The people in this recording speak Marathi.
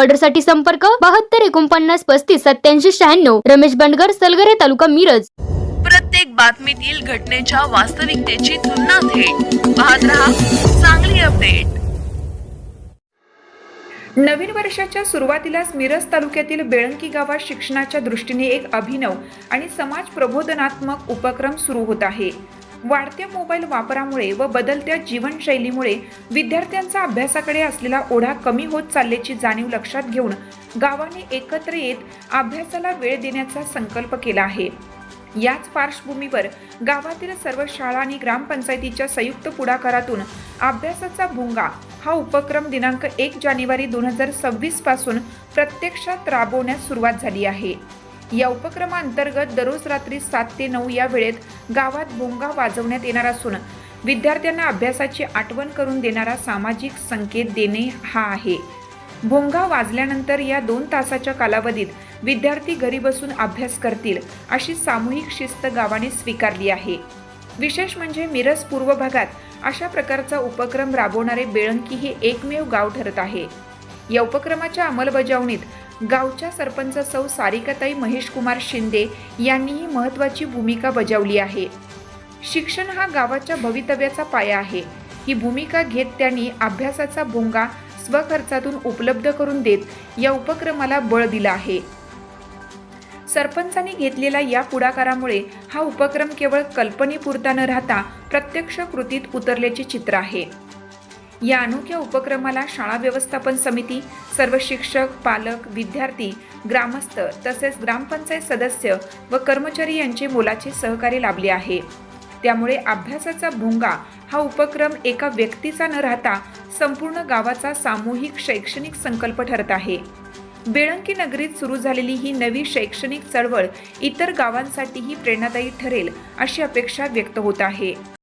ऑर्डरसाठी संपर्क बहात्तर एकोणपन्नास पस्तीस सत्याऐंशी शहाण्णव. रमेश बंडगर सलगरे तालुका मिरज. प्रत्येक बातमीतील घटनेच्या वास्तविकतेची तुलना थेट. पाहत रहा चांगली अपडेट. नवीन वर्षाच्या सुरुवातीलाच मिरज तालुक्यातील बेळंकी गावात शिक्षणाच्या दृष्टीने एक अभिनव आणि समाज प्रबोधनात्मक उपक्रम सुरू होत आहे. वाढत्या मोबाईल वापरामुळे व बदलत्या जीवनशैलीमुळे विद्यार्थ्यांचा अभ्यासाकडे असलेला ओढा कमी होत चालल्याची जाणीव लक्षात घेऊन गावाने एकत्र येत अभ्यासाला वेळ देण्याचा संकल्प केला आहे. याच पार्श्वभूमीवर गावातील सर्व शाळा आणि ग्रामपंचायतीच्या संयुक्त पुढाकारातून अभ्यासाचा भोंगा हा उपक्रम दिनांक एक जानेवारी दोन हजार सव्वीसपासून प्रत्यक्षात राबवण्यास सुरुवात झाली आहे. या उपक्रमाअंतर्गत दररोज रात्री सात ते नऊ या वेळेत गावात भोंगा वाजवण्यात येणार असून विद्यार्थ्यांना अभ्यासाची आठवण करून देणारा सामाजिक संकेत देणे हा आहे. भोंगा वाजल्यानंतर या दोन तासाच्या कालावधीत विद्यार्थी घरी बसून अभ्यास करतील अशी सामूहिक शिस्त गावाने स्वीकारली आहे. विशेष म्हणजे मिरज पूर्व भागात अशा प्रकारचा उपक्रम राबवणारे बेळंकी हे एकमेव गाव ठरत आहे. या उपक्रमाच्या अंमलबजावणीत गावच्या सरपंच सौ सारिकाताई महेशकुमार शिंदे यांनीही महत्त्वाची भूमिका बजावली आहे. शिक्षण हा गावाच्या भवितव्याचा पाया आहे. ही भूमिका घेत त्यांनी अभ्यासाचा भोंगा स्वखर्चातून उपलब्ध करून देत या उपक्रमाला बळ दिलं आहे. सरपंचांनी घेतलेल्या या पुढाकारामुळे हा उपक्रम केवळ कल्पनेपुरता न राहता प्रत्यक्ष कृतीत उतरल्याचे चित्र आहे. या अनोख्या उपक्रमाला शाळा व्यवस्थापन समिती सर्व शिक्षक पालक विद्यार्थी ग्रामस्थ तसेच ग्रामपंचायत सदस्य व कर्मचारी यांचे मोलाचे सहकार्य लाभले आहे. त्यामुळे अभ्यासाचा भोंगा हा उपक्रम एका व्यक्तीचा न राहता संपूर्ण गावाचा सामूहिक शैक्षणिक संकल्प ठरत आहे. बेळंकी नगरीत सुरू झालेली ही नवी शैक्षणिक चळवळ इतर गावांसाठीही प्रेरणादायी ठरेल अशी अपेक्षा व्यक्त होत आहे.